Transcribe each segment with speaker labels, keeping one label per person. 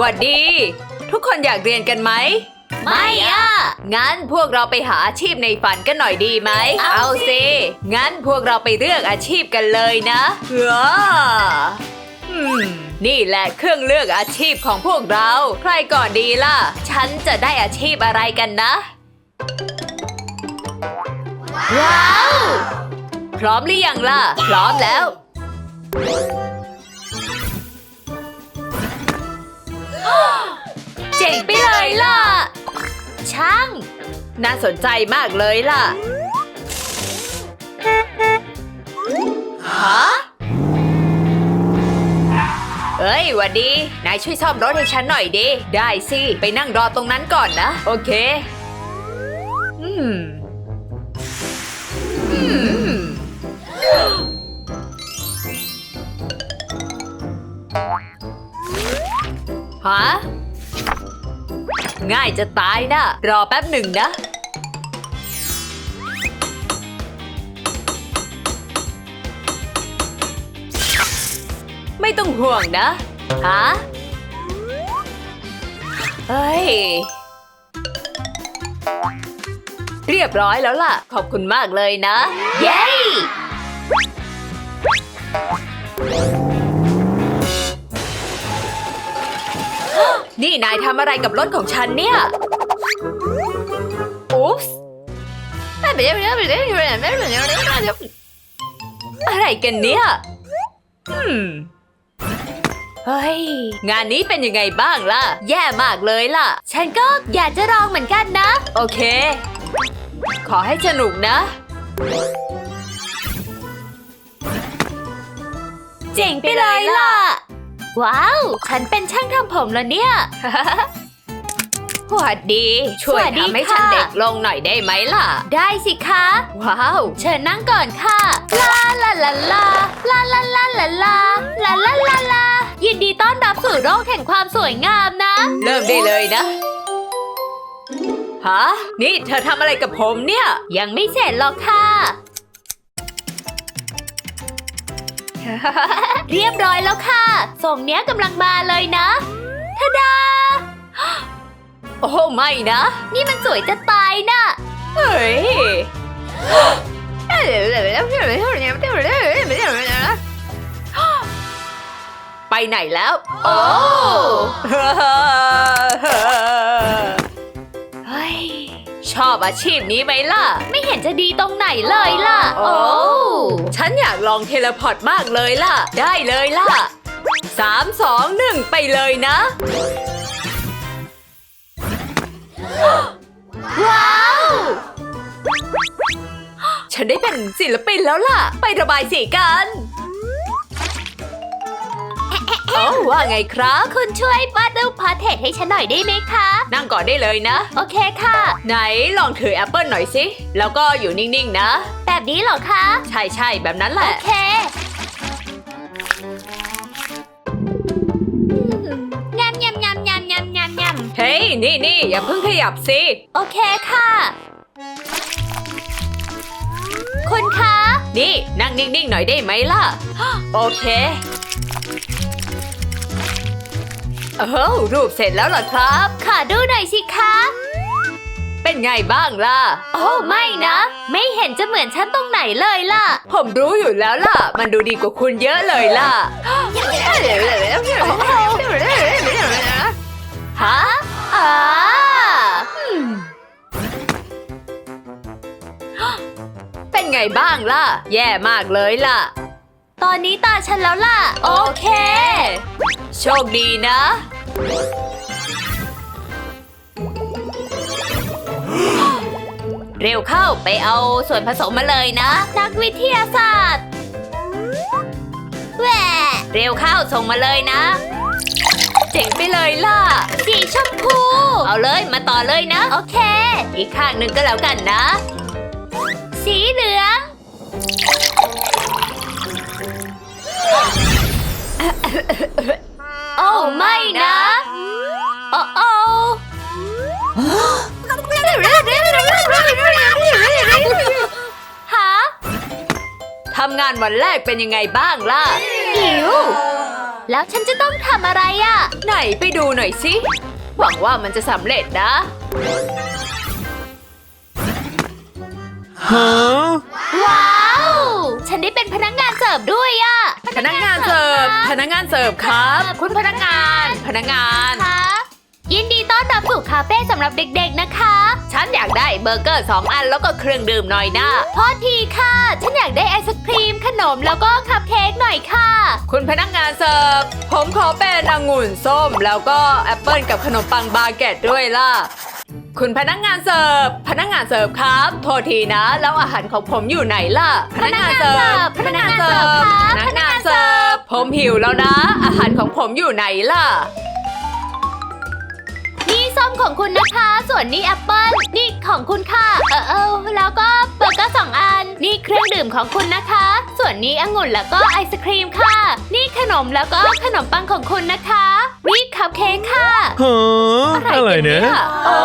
Speaker 1: หวัดดี ทุกคนอยากเรียนกันไหม ไม่อะงั้นพวกเราไปหาอาชีพในฝันกันหน่อยดีไหม เอาสิ งั้นพวกเราไปเลือกอาชีพกันเลยนะเฮ้ออืมนี่แหละเครื่องเลือกอาชีพของพวกเรา ใครก่อนดีล่ะ ฉันจะได้อาชีพอะไรกันนะ ว้าว พร้อมหรือยังล่ะ พร้อมแล้ว เจ๋งไปเลยล่ะ ช่าง น่าสนใจมากเลยล่ะ ฮะ เอ้ยหวัดดี นายช่วยซ่อมรถให้ฉันหน่อยดิ ได้สิ ไปนั่งรอตรงนั้นก่อนนะ โอเค อืม ง่ายจะตายนะ รอแป๊บหนึ่งนะ ไม่ต้องห่วงนะ ฮะ เฮ้ย เรียบร้อยแล้วล่ะ ขอบคุณมากเลยนะ เย้ นี่นายทำอะไรกับรถของฉันเนี่ยอุ๊ปส์อะไรกันเนี่ยอืมเฮ้ย งานนี้เป็นยังไงบ้างล่ะ แย่มากเลยล่ะ ฉันก็อยากจะลองเหมือนกันนะ โอเค ขอให้สนุกนะ เจ๋งไปเลยล่ะ ว้าว ฉันเป็นช่างทำผมแล้วเนี่ย สวัสดี ช่วย
Speaker 2: สวัสดี
Speaker 1: ทำให้
Speaker 2: ค่ะ
Speaker 1: ฉันเด็กลงหน่อยได้ไหมล่ะ
Speaker 2: ได้สิคะ
Speaker 1: ว้าว
Speaker 2: เชิญนั่งก่อนค่ะ ลาลาลาลา ลาลาลาลาลา ลาลาลาลา ยินดีต้อนรับสู่โลกแห่งความสวยงามนะ
Speaker 1: เริ่มได้เลยนะ ฮะ นี่เธอทำอะไรกับผมเนี่ย
Speaker 2: ยังไม่เสร็จหรอกค่ะ เรียบร้อยแล้วค่ะ ส่งเนี้ยกำลังมาเลยนะทะดา
Speaker 1: โอ้ไม่นะ
Speaker 2: นี่มันสวยจะตายน่ะ
Speaker 1: เฮ้ยไปไหนแล้ว
Speaker 2: โอ้
Speaker 1: เฮ้ย ชอบอาชีพนี้ไหมล่ะ
Speaker 2: ไม่เห็นจะดีตรงไหนเลยล่ะ
Speaker 1: โอ้ฉันอยากลองเทเลพอร์ตมากเลยล่ะ ได้เลยล่ะสามสองหนึ่งไปเลยนะ
Speaker 2: ว้าว
Speaker 1: ฉันได้เป็นศิลปินแล้วล่ะ ไประบายสีกันเอ้าว่าไงครับ
Speaker 2: คุณช่วยวาดรูปพาร์ทเทจให้ฉันหน่อยได้ไหมคะ
Speaker 1: นั่งก่อนได้เลยนะ
Speaker 2: โอเคค่ะ
Speaker 1: ไหนลองถือแอปเปิลหน่อยสิ แล้วก็อยู่นิ่งๆนะ
Speaker 2: แบบนี้เหรอคะ
Speaker 1: ใช่ใช่แบบนั้นแห
Speaker 2: โอ
Speaker 1: ละ
Speaker 2: เคยำยำยำยำยำยำย
Speaker 1: เฮ้ยนี่นี่อย่าเพิ่งขยับสิำ
Speaker 2: โอเคค่ะ คุณคะ
Speaker 1: นี่นั่งนิ่งๆหน่อยได้ไหมล่ะ โอเค เอ้ารูปเสร็จแล้วเหรอครับ
Speaker 2: ขอดูหน่อยสิคะ
Speaker 1: เป็นไงบ้างล่ะ
Speaker 2: โอ้ไม่นะ ไม่เห็นจะเหมือนฉันตรงไหนเลยล่ะ
Speaker 1: ผมรู้อยู่แล้วล่ะ มันดูดีกว่าคุณเยอะเลยล่ะ
Speaker 2: ฮะอ่า
Speaker 1: เป็นไงบ้างล่ะ แย่มากเลยล่ะ
Speaker 2: ตอนนี้ตาฉันแล้วล่ะ โอเค
Speaker 1: โชคดีนะ เร็วเข้าไปเอาส่วนผสมมาเลยนะ
Speaker 2: นักวิทยาศาสตร์แหวะ
Speaker 1: เร็วเข้าส่งมาเลยนะ เจ๋งไปเลยล่ะ
Speaker 2: สีชมพู
Speaker 1: เอาเลยมาต่อเลยนะ
Speaker 2: โอเค
Speaker 1: อีกข้างหนึ่งก็แล้วกันนะำงานวันแรกเป็นยังไงบ้างล่ะ
Speaker 2: อิ๋วแล้วฉันจะต้องทำอะไรอะ
Speaker 1: ไหนไปดูหน่อยสิ หวังว่ามันจะสำเร็จนะ
Speaker 3: ฮะ
Speaker 2: ว้าว ฉันได้เป็นพนักงานเสิร์ฟด้วยอะ
Speaker 1: พนักงานเสิร์ฟ พนักงานเสิร์ฟครับ คุณพนักงาน พนักงาน
Speaker 2: คะ ยินดีต้อนรับสู่คาเฟ่สำหรับเด็กๆนะคะ
Speaker 1: ฉันอยากได้เบอร์เกอร์สองอันแล้วก็เครื่องดื่มหน่อยนะ
Speaker 2: โทษทีค่ะ ฉันอยากได้ไอศครีม ขนมแล้วก็คัพเค้กหน่อยค่ะ
Speaker 1: คุณพนักงานเสิร์ฟ ผมขอเป็นองุ่นส้ม แล้วก็แอปเปิลกับขนมปังบาเกตด้วยล่ะ คุณพนักงานเสิร์ฟ พนักงานเสิร์ฟครับ โทษทีนะ แล้วอาหารของผมอยู่ไหนล่ะ พนักงานเสิร์ฟ
Speaker 2: พนักงานเสิร์ฟครับ
Speaker 1: พนักงานเสิร์ฟ ผมหิวแล้วนะ อาหารของผมอยู่ไหนล่ะ
Speaker 2: นี่ ส้มของคุณนะคะ ส่วนนี้แอปเปิลนี่ของคุณค่ะ เออเออแล้วก็เบอร์เกอร์สองอัน นี่เครื่องดื่มของคุณนะคะ ส่วนนี้องุ่นแล้วก็ไอศครีมค่ะ นี่ขนมแล้วก็ขนมปังของคุณนะคะนี่คัพเค้กค่ะ
Speaker 3: ฮะอะไรเนี่ย
Speaker 1: โอ้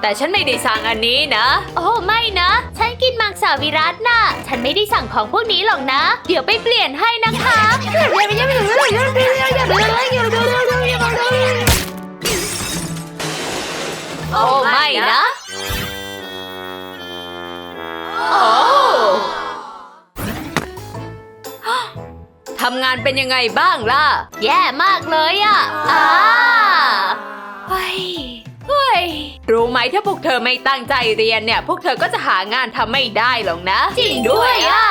Speaker 1: แต่ฉันไม่ได้สั่งอันนี้นะ
Speaker 2: โอ้ไม่นะ ฉันกินมังสวิรัตน่ะ ฉันไม่ได้สั่งของพวกนี้หรอกนะ เดี๋ยวไปเปลี่ยนให้นะคะ
Speaker 1: โอ้ไม่นะ โอ้ทำงานเป็นยังไงบ้างล่ะ
Speaker 2: แย่มากเลยอะอ่า
Speaker 1: เฮ้ยเฮ้ย รู้ไหมถ้าพวกเธอไม่ตั้งใจเรียนเนี่ย พวกเธอก็จะหางานทำไม่ได้หรอกนะ
Speaker 2: จริงด้วยอะ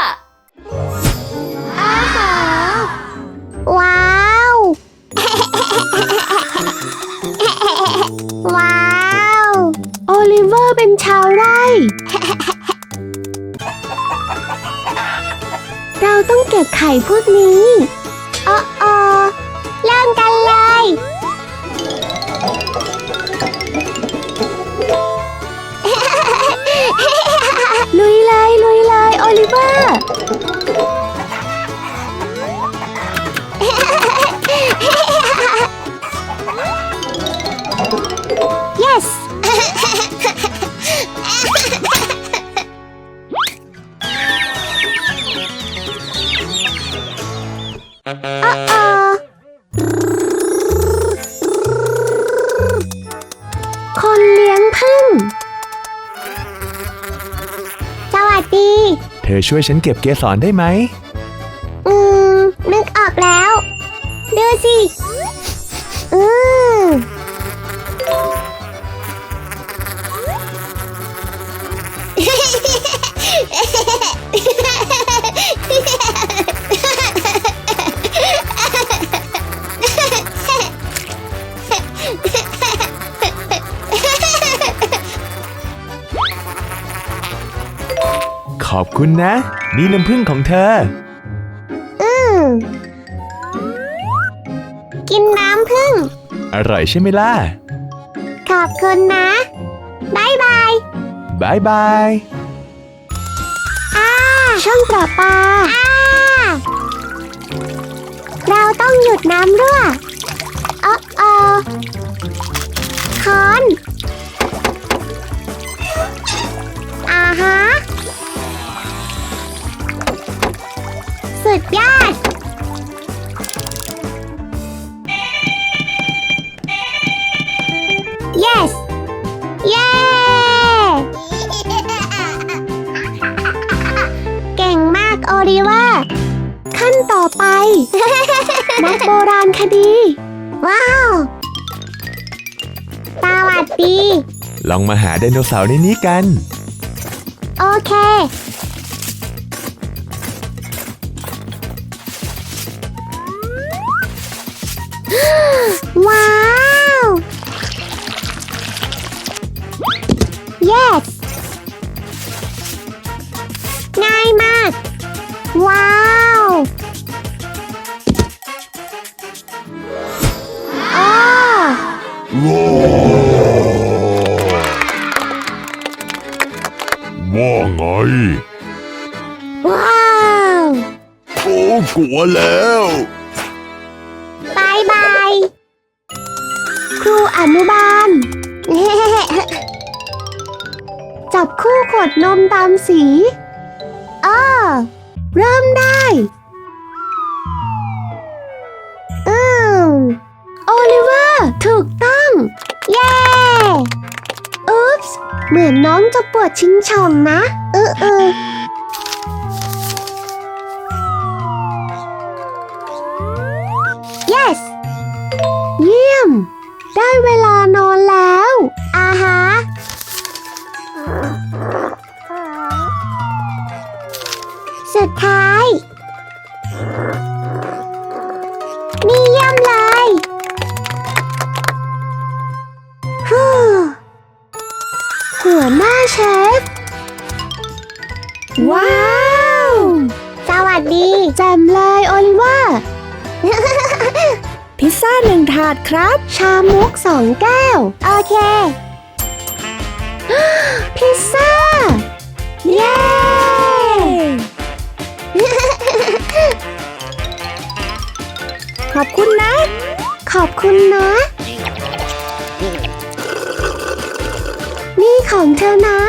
Speaker 4: ว้าวว้ เราต้องเก็บไข่พวกนี้อ๋อออเริ่มกั
Speaker 3: ธอช่วยฉันเก็บเกสรได้ไหม คุณนะ นี่น้ำผึ้งของเธอ
Speaker 4: อืม กินน้ำพึ่ง
Speaker 3: อร่อยใช่ไหมล่ะ
Speaker 4: ขอบคุณนะบายบาย
Speaker 3: บายบาย
Speaker 4: อ่า ช่องประปา อ่า เราต้องหยุดน้ำรั่วเออเออคอน นักโบราณคดี ว้าว สวัสดี
Speaker 3: ลองมาหาไดโนเสาร์ในนี้กัน
Speaker 4: โอเค ว้าว ว้าว
Speaker 5: โอ้กลัวแล้ว
Speaker 4: บายบาย ครูอนุบาล จับคู่ขวดนมตามสีเออเริ่มได้อืโอลิเวอร์ถูกต้อง เย้อุ๊ปส์เหมือนน้องจะปวดชิงช่องนะ เออเออ ได้เวลานอนแล้ว อาฮะ สุดท้าย หนึ่งถาดครับ ชามุกสองแก้ว โอเค พิซซ่า เย้ ขอบคุณนะ ขอบคุณนะ นี่ของเธอนะ